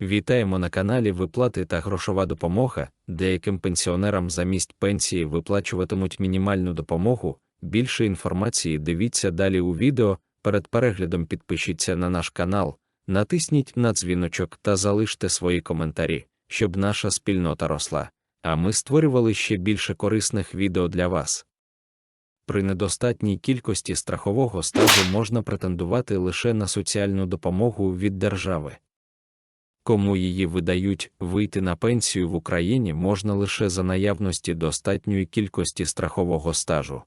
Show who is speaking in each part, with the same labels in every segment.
Speaker 1: Вітаємо на каналі Виплати та грошова допомога. Деяким пенсіонерам замість пенсії виплачуватимуть мінімальну допомогу. Більше інформації дивіться далі у відео. Перед переглядом підпишіться на наш канал, натисніть на дзвіночок та залиште свої коментарі, щоб наша спільнота росла. А ми створювали ще більше корисних відео для вас. При недостатній кількості страхового стажу можна претендувати лише на соціальну допомогу від держави. Кому її видають, вийти на пенсію в Україні можна лише за наявності достатньої кількості страхового стажу.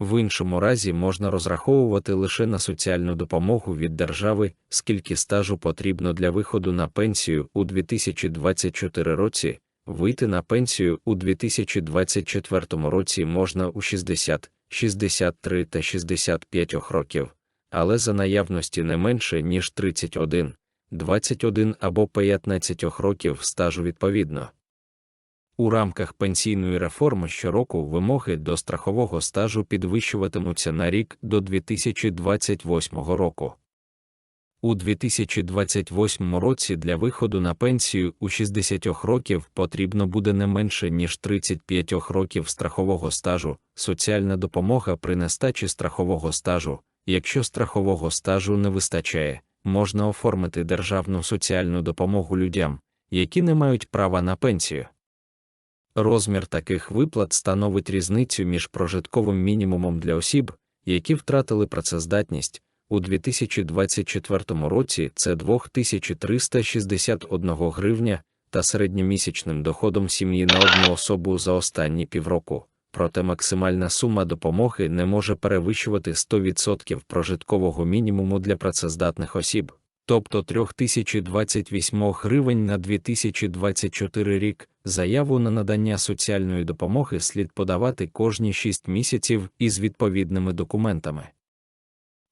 Speaker 1: В іншому разі можна розраховувати лише на соціальну допомогу від держави, скільки стажу потрібно для виходу на пенсію у 2024 році. Вийти на пенсію у 2024 році можна у 60, 63 та 65 років, але за наявності не менше, ніж 31, 21 або 15 років стажу відповідно. У рамках пенсійної реформи щороку вимоги до страхового стажу підвищуватимуться на рік до 2028 року. У 2028 році для виходу на пенсію у 60 років потрібно буде не менше, ніж 35 років страхового стажу, соціальна допомога при нестачі страхового стажу. Якщо страхового стажу не вистачає, можна оформити державну соціальну допомогу людям, які не мають права на пенсію. Розмір таких виплат становить різницю між прожитковим мінімумом для осіб, які втратили працездатність. У 2024 році це 2361 гривня та середньомісячним доходом сім'ї на одну особу за останні півроку, проте максимальна сума допомоги не може перевищувати 100% прожиткового мінімуму для працездатних осіб, тобто 3028 гривень на 2024 рік. Заяву на надання соціальної допомоги слід подавати кожні 6 місяців із відповідними документами.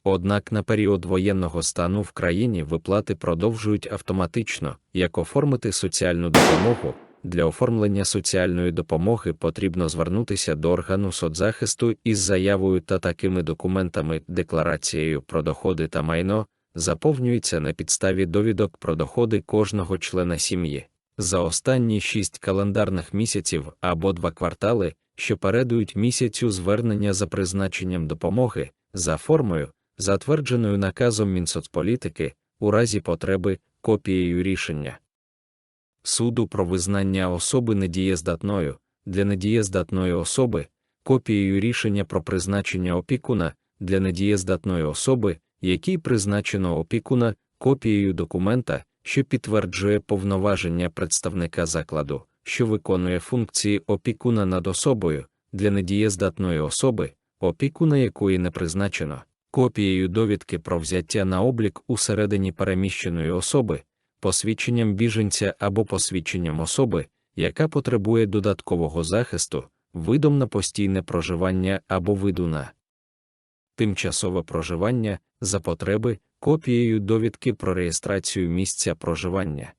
Speaker 1: Однак на період воєнного стану в країні виплати продовжують автоматично, як оформити соціальну допомогу. Для оформлення соціальної допомоги потрібно звернутися до органу соцзахисту із заявою та такими документами, декларацією про доходи та майно, заповнюється на підставі довідок про доходи кожного члена сім'ї. За останні шість календарних місяців або два квартали, що передують місяцю звернення за призначенням допомоги, за формою, затвердженою наказом Мінсоцполітики, у разі потреби копією рішення суду про визнання особи недієздатною. Для недієздатної особи, копією рішення про призначення опікуна. Для недієздатної особи, якій призначено опікуна, копією документа, що підтверджує повноваження представника закладу, що виконує функції опікуна над особою. Для недієздатної особи, опікуна якої не призначено. Копією довідки про взяття на облік усередині переміщеної особи, посвідченням біженця або посвідченням особи, яка потребує додаткового захисту, видом на постійне проживання або виду на тимчасове проживання за потреби, копією довідки про реєстрацію місця проживання.